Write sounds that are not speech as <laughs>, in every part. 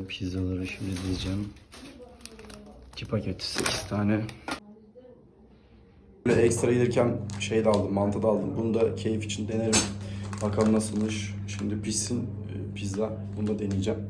Şöyle pizzaları şimdi dizeceğim. 2 paket 8 tane. Böyle ekstra gelirken şey de aldım, mantı da aldım. Bunu da keyif için denerim. Bakalım nasılmış. Şimdi pişsin e, pizza. Bunu da deneyeceğim.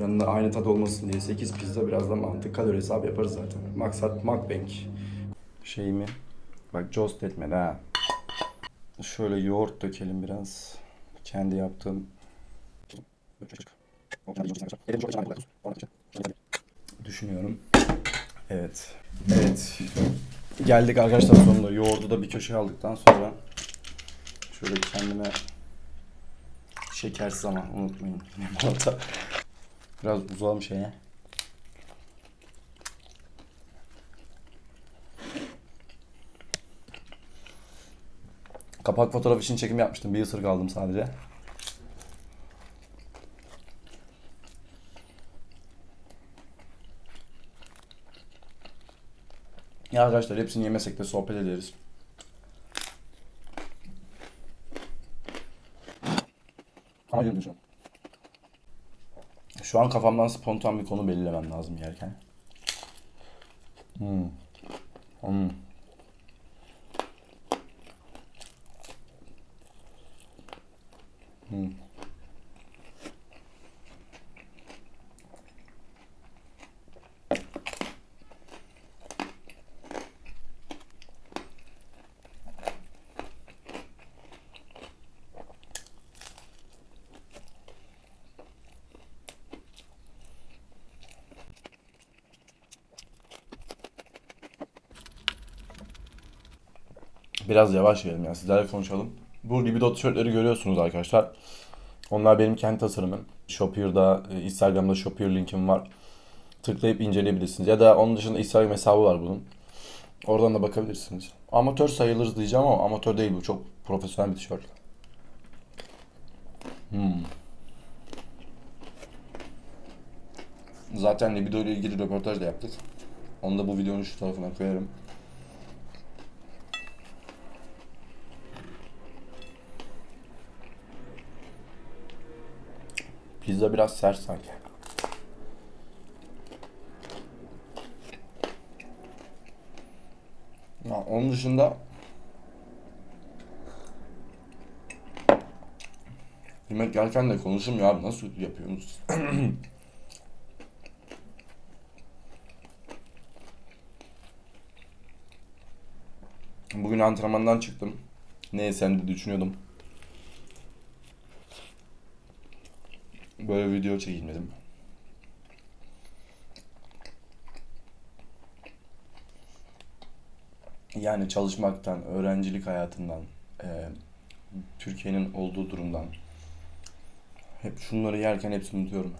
Yanında aynı tat olmasın diye 8 pizza biraz da mantı. Kalori hesabı yaparız zaten. Maksat mukbang. Şeyimi bak tost etmedi ha. Şöyle yoğurt dökelim biraz. Kendi yaptığım Düşünüyorum. Evet. Evet. Geldik arkadaşlar sonunda. Yoğurdu da bir köşeye aldıktan sonra şöyle kendime şekersiz ama unutmayın. <laughs> Limonata. Biraz uzalım şeye. Kapak fotoğraf için çekim yapmıştım. Bir ısırık aldım sadece. Ya arkadaşlar hepsini yemesek de sohbet ederiz. Şu an. Şu an kafamdan spontan bir konu belirlemem lazım yerken. Hmm. Hmm. Hmm. Biraz yavaş yiyelim ya. Sizlerle konuşalım. Bu libido tişörtleri görüyorsunuz arkadaşlar. Onlar benim kendi tasarımım. Shopier'da, e, Instagram'da Shopier linkim var. Tıklayıp inceleyebilirsiniz. Ya da onun dışında Instagram hesabı var bunun. Oradan da bakabilirsiniz. Amatör sayılırız diyeceğim ama amatör değil bu. Çok profesyonel bir tişört. Hmm. Zaten libido ile ilgili röportaj da yaptık. Onu da bu videonun şu tarafına koyarım. Pizza biraz sert sanki. Ya onun dışında yemek yerken de konuşulmuyor abi nasıl yapıyorsunuz? <clears throat> Bugün antrenmandan çıktım. Ne yesem de düşünüyordum. Böyle video çekeyim dedim. Yani çalışmaktan, öğrencilik hayatından, eee, Türkiye'nin olduğu durumdan. Hep şunları yerken hepsini unutuyorum.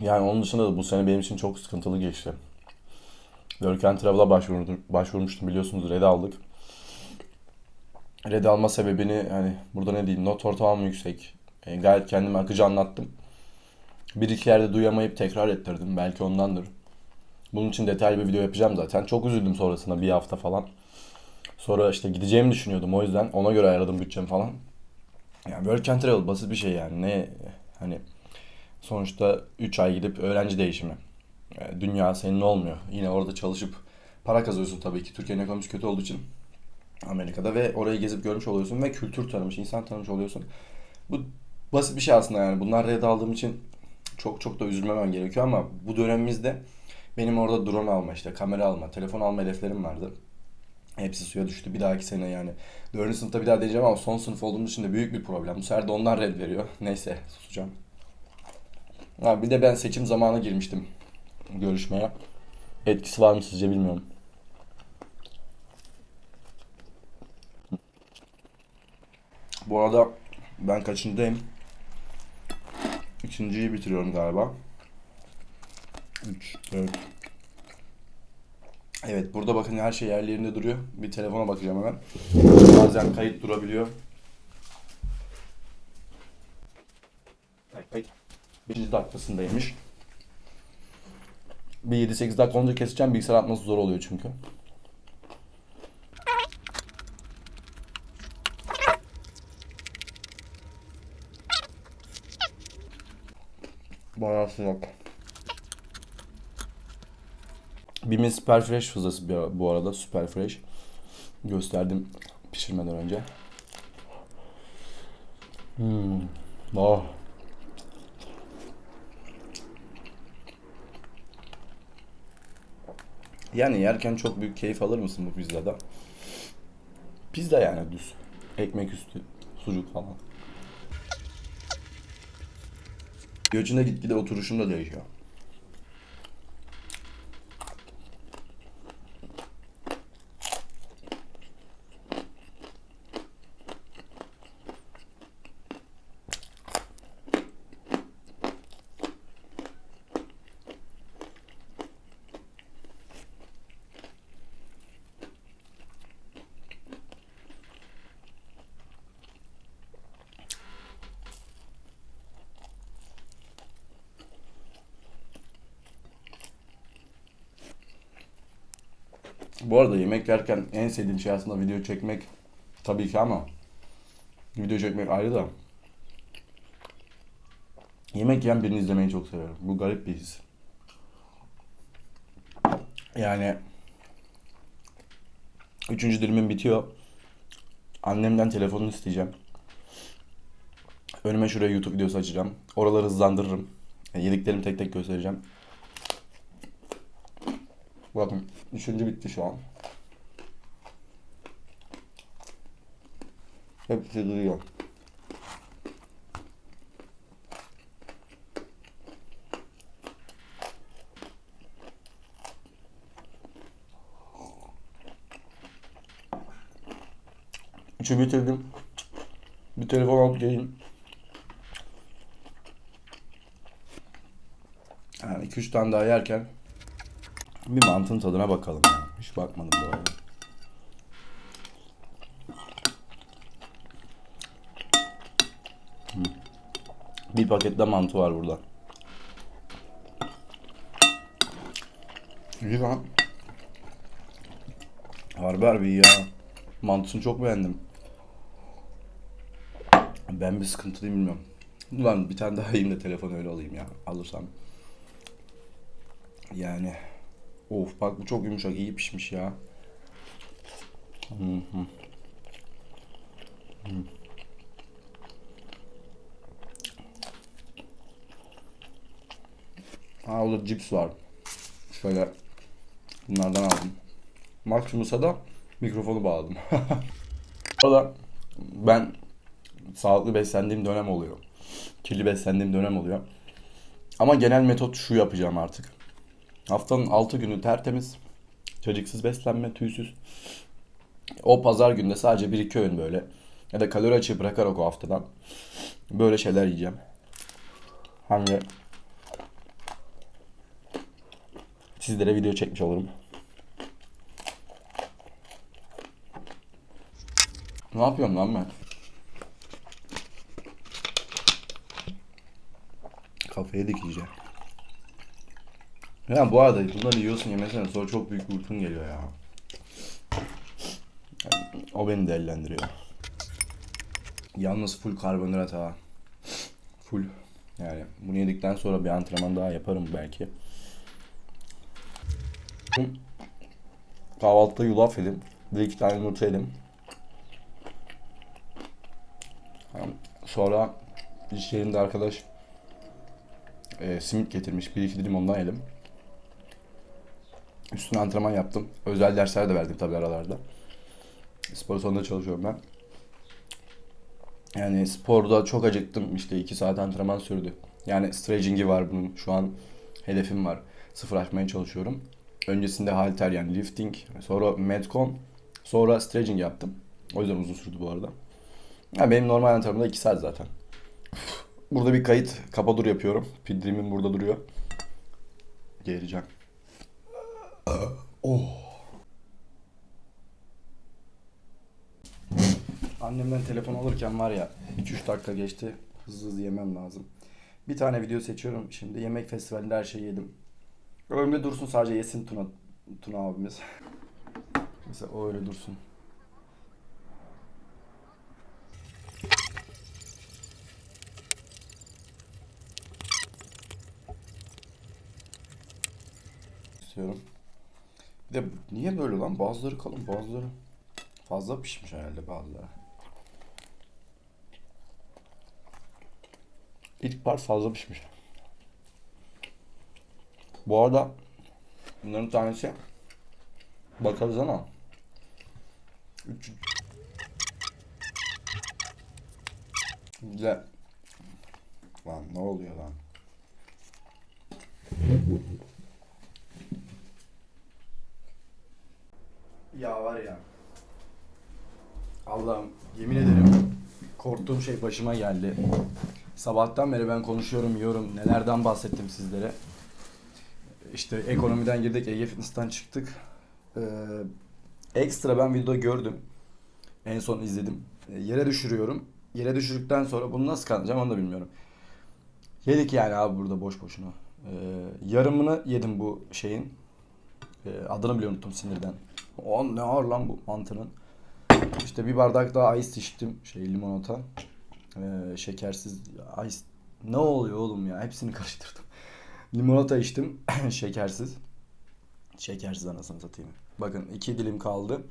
Yani onun dışında da bu sene benim için çok sıkıntılı geçti. Work and Travel'a başvurmuştum biliyorsunuz red aldık. Red alma sebebini hani burada ne diyeyim not ortalamam yüksek. E, gayet kendime akıcı anlattım. Bir iki yerde duyamayıp tekrar ettirdim. Belki ondandır. Bunun için detaylı bir video yapacağım zaten. Çok üzüldüm sonrasında bir hafta falan. Sonra işte gideceğimi düşünüyordum o yüzden ona göre ayarladım bütçemi falan. Yani Work and Travel basit bir şey yani. Ne hani sonuçta 3 ay gidip öğrenci değişimi. E, Dünya senin olmuyor. Yine orada çalışıp para kazanıyorsun tabii ki. Türkiye'nin ekonomisi kötü olduğu için Amerika'da ve orayı gezip görmüş oluyorsun ve kültür tanımış, insan tanımış oluyorsun. Bu basit bir şey aslında yani. Bunlar red aldığım için çok çok da üzülmemem gerekiyor ama bu dönemimizde benim orada drone alma işte kamera alma, telefon alma hedeflerim vardı. Hepsi suya düştü. Bir dahaki sene yani. Dördüncü sınıfta bir daha deneyeceğim ama son sınıf olduğum için de büyük bir problem. Bu sefer de ondan red veriyor. Neyse susacağım. Ha, bir de ben seçim zamanı girmiştim görüşmeye. Etkisi var mı sizce bilmiyorum. Bu arada ben kaçıncıdayım? İkinciyi bitiriyorum galiba. 3, 4. Evet burada bakın her şey yerli yerinde duruyor. Bir telefona bakacağım hemen. Bazen kayıt durabiliyor. Kayıt. 5. dakikasındaymış bir 7-8 dakika olunca keseceğim. Bilgisayar atması zor oluyor çünkü. Bayağı sıcak. Bimin Super Fresh fızası bu arada. Super Fresh. Gösterdim pişirmeden önce. Hmm. Oh. Yani yerken çok büyük keyif alır mısın bu pizzada? Pizza yani düz. Ekmek üstü, sucuk falan. Göçünde gitgide oturuşum da değişiyor. Bu arada yemek yerken en sevdiğim şey aslında video çekmek tabii ki ama video çekmek ayrı da yemek yiyen birini izlemeyi çok seviyorum. Bu garip bir his. Yani üçüncü dilimim bitiyor. Annemden telefonunu isteyeceğim. Önüme şuraya YouTube videosu açacağım. Oraları hızlandırırım. Yani yediklerimi tek tek göstereceğim. Bakın üçüncü bitti şu an. Hepsi duruyor. Üçü bitirdim. Bir telefon alıp geleyim. Yani 2-3 tane daha yerken bir mantının tadına bakalım. ya. Hiç bakmadım bu arada. Bir pakette mantı var burada. İyi lan. Harbi harbi ya. Mantısını çok beğendim. Ben bir sıkıntılıyım bilmiyorum. Ulan bir tane daha yiyeyim de telefon öyle alayım ya. Alırsam. Yani Of bak bu çok yumuşak iyi pişmiş ya. Hı hı. Hı. Ha o da cips var. Şöyle bunlardan aldım. Maximus'a da mikrofonu bağladım. <laughs> o da ben sağlıklı beslendiğim dönem oluyor. Kirli beslendiğim dönem oluyor. Ama genel metot şu yapacağım artık. Haftanın 6 günü tertemiz. Çocuksuz beslenme, tüysüz. O pazar günde sadece 1-2 öğün böyle. Ya da kalori açığı bırakarak o haftadan. Böyle şeyler yiyeceğim. Hem de sizlere video çekmiş olurum. Ne yapıyorum lan ben? Kafaya dikeceğim. Ya bu arada bunları yiyorsun yemesene sonra çok büyük uykun geliyor ya. O beni dellendiriyor. Yalnız full karbonhidrat ha. Full. Yani bunu yedikten sonra bir antrenman daha yaparım belki. Kahvaltıda yulaf yedim. Bir iki tane yumurta yedim. Sonra iş yerinde arkadaş e, simit getirmiş. Bir iki dilim ondan yedim. Üstüne antrenman yaptım. Özel dersler de verdim tabii aralarda. Spor salonunda çalışıyorum ben. Yani sporda çok acıktım. İşte 2 saat antrenman sürdü. Yani stretching'i var bunun. Şu an hedefim var. Sıfır aşmaya çalışıyorum. Öncesinde halter yani lifting, sonra metcon, sonra stretching yaptım. O yüzden uzun sürdü bu arada. Yani benim normal antrenmanımda 2 saat zaten. Burada bir kayıt kapadur yapıyorum. Pidrimin burada duruyor. Geleceğim. Oh. Annemden telefon alırken var ya 2-3 dakika geçti. Hızlı hızlı yemem lazım. Bir tane video seçiyorum şimdi. Yemek festivalinde her şeyi yedim. Önümde dursun sadece yesin Tuna, Tuna abimiz. Mesela o öyle dursun. istiyorum. Bir de niye böyle lan? Bazıları kalın, bazıları fazla pişmiş herhalde bazıları. İlk part fazla pişmiş. Bu arada bunların tanesi bakarız ama 3 Güzel. Lan ne oluyor lan? Ya var ya. Allah'ım yemin ederim korktuğum şey başıma geldi. Sabahtan beri ben konuşuyorum, yiyorum. Nelerden bahsettim sizlere. İşte ekonomiden girdik, Ege Fitness'tan çıktık. Ee, ekstra ben videoda gördüm. En son izledim. Ee, yere düşürüyorum. Yere düşürdükten sonra bunu nasıl kanacağım onu da bilmiyorum. Yedik yani abi burada boş boşuna. Ee, yarımını yedim bu şeyin. Ee, adını bile unuttum sinirden. O ne ağır lan bu mantının. İşte bir bardak daha ice içtim. Şey limonata. Ee, şekersiz ice. Ne oluyor oğlum ya? Hepsini <laughs> karıştırdım. Limonata içtim. <clears throat> şekersiz. Şekersiz anasını satayım. Bakın iki dilim kaldı.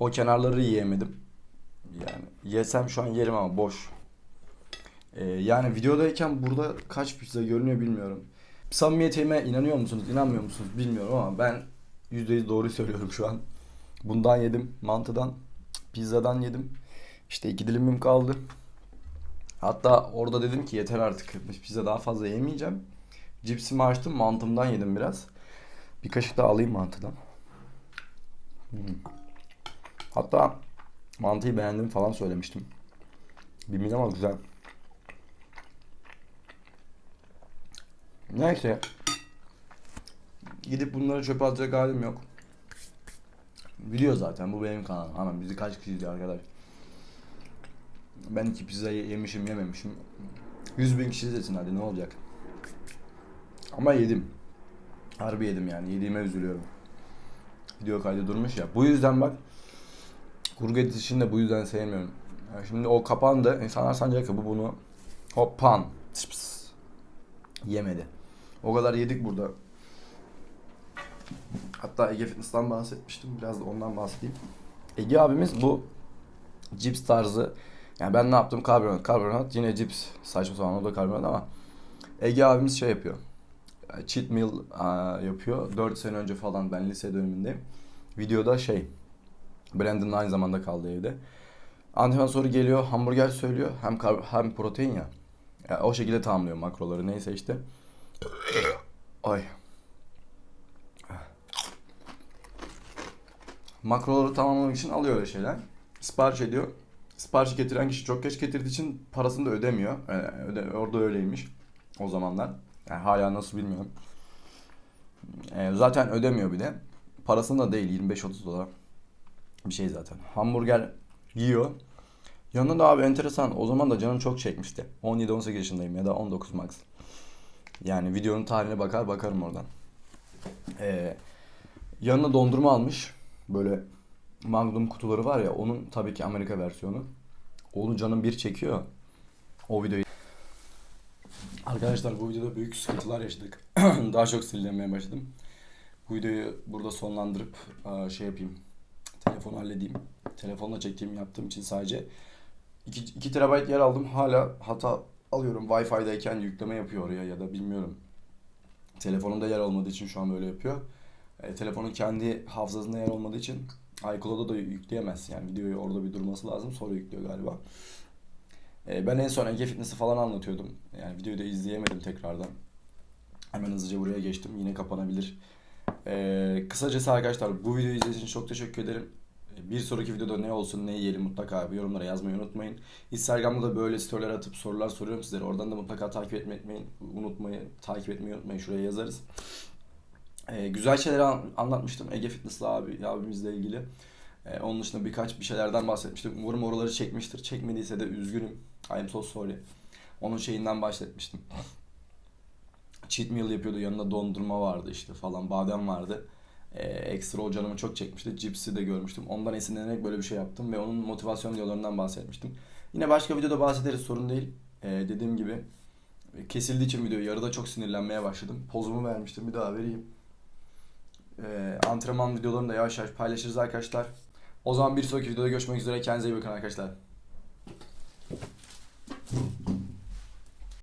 O kenarları yiyemedim. Yani yesem şu an yerim ama boş. Ee, yani videodayken burada kaç pizza görünüyor bilmiyorum. Samimiyetime inanıyor musunuz, inanmıyor musunuz bilmiyorum ama ben %100 doğru söylüyorum şu an. Bundan yedim, mantıdan, pizzadan yedim. İşte iki dilimim kaldı. Hatta orada dedim ki yeter artık. Pizza daha fazla yemeyeceğim. Cipsimi açtım, mantımdan yedim biraz. Bir kaşık daha alayım mantıdan. Hmm. Hatta mantıyı beğendim falan söylemiştim. Bilmiyorum ama güzel. Neyse. Gidip bunları çöpe atacak halim yok. Biliyor zaten bu benim kanalım. Ama bizi kaç kişi izliyor arkadaş. Ben iki pizza ye- yemişim yememişim. 100 bin kişi izlesin hadi ne olacak. Ama yedim. Harbi yedim yani. Yediğime üzülüyorum. Video kaydı durmuş ya. Bu yüzden bak kurgu editişini de bu yüzden sevmiyorum. Yani şimdi o kapandı. İnsanlar sanacak ki bu bunu hop pan tıs pıs yemedi. O kadar yedik burada. Hatta Ege Fitness'tan bahsetmiştim. Biraz da ondan bahsedeyim. Ege abimiz bu cips tarzı yani ben ne yaptım? Karbonat, karbonat yine cips. Saçma sapan o da karbonat ama Ege abimiz şey yapıyor. Cheat meal yapıyor. 4 sene önce falan ben lise dönemindeyim. Videoda şey Brandon aynı zamanda kaldı evde. Antrenman soru geliyor, hamburger söylüyor. Hem kar- hem protein ya. ya. O şekilde tamamlıyor makroları neyse işte. Ay. Makroları tamamlamak için alıyor öyle şeyler. Sipariş ediyor. Sipariş getiren kişi çok geç getirdiği için parasını da ödemiyor. Ee, öde- orada öyleymiş o zamanlar. Yani hala nasıl bilmiyorum. Ee, zaten ödemiyor bir de. Parasını da değil 25-30 dolar. Bir şey zaten. Hamburger yiyor. Yanında da abi enteresan. O zaman da canım çok çekmişti. 17-18 yaşındayım ya da 19 max. Yani videonun tarihine bakar bakarım oradan. Ee, yanına dondurma almış. Böyle Magnum kutuları var ya onun tabii ki Amerika versiyonu. Onu canım bir çekiyor. O videoyu. Arkadaşlar bu videoda büyük sıkıntılar yaşadık. <clears throat> Daha çok sinirlenmeye başladım. Bu videoyu burada sonlandırıp aa, şey yapayım. Telefonu halledeyim. Telefonla çektiğim yaptığım için sadece 2, 2 TB yer aldım. Hala hata alıyorum. Wi-Fi'deyken yükleme yapıyor oraya ya da bilmiyorum. Telefonumda yer olmadığı için şu an böyle yapıyor. E, telefonun kendi hafızasında yer olmadığı için iCloud'a da yükleyemezsin. Yani videoyu orada bir durması lazım. Sonra yüklüyor galiba. E, ben en son Ege Fitness'i falan anlatıyordum. Yani videoyu da izleyemedim tekrardan. Hemen hızlıca buraya geçtim. Yine kapanabilir. E, kısacası arkadaşlar bu videoyu izlediğiniz için çok teşekkür ederim. E, Bir sonraki videoda ne olsun ne yiyelim mutlaka yorumlara yazmayı unutmayın. Instagram'da da böyle storyler atıp sorular soruyorum sizlere. Oradan da mutlaka takip etmeyi. Unutmayın, takip etmeyi unutmayın. Şuraya yazarız. Ee, güzel şeyler an- anlatmıştım Ege Fitness'la abi, abimizle ilgili. Ee, onun dışında birkaç bir şeylerden bahsetmiştim. Umarım oraları çekmiştir. Çekmediyse de üzgünüm. I'm so sorry. Onun şeyinden bahsetmiştim. Cheat meal yapıyordu. Yanında dondurma vardı işte falan. Badem vardı. Ee, ekstra o canımı çok çekmişti. Cipsi de görmüştüm. Ondan esinlenerek böyle bir şey yaptım. Ve onun motivasyon videolarından bahsetmiştim. Yine başka videoda bahsederiz. Sorun değil. Ee, dediğim gibi kesildiği için video yarıda çok sinirlenmeye başladım. Pozumu vermiştim. Bir daha vereyim. E, antrenman videolarını da yavaş yavaş paylaşırız arkadaşlar. O zaman bir sonraki videoda görüşmek üzere. Kendinize iyi bakın arkadaşlar.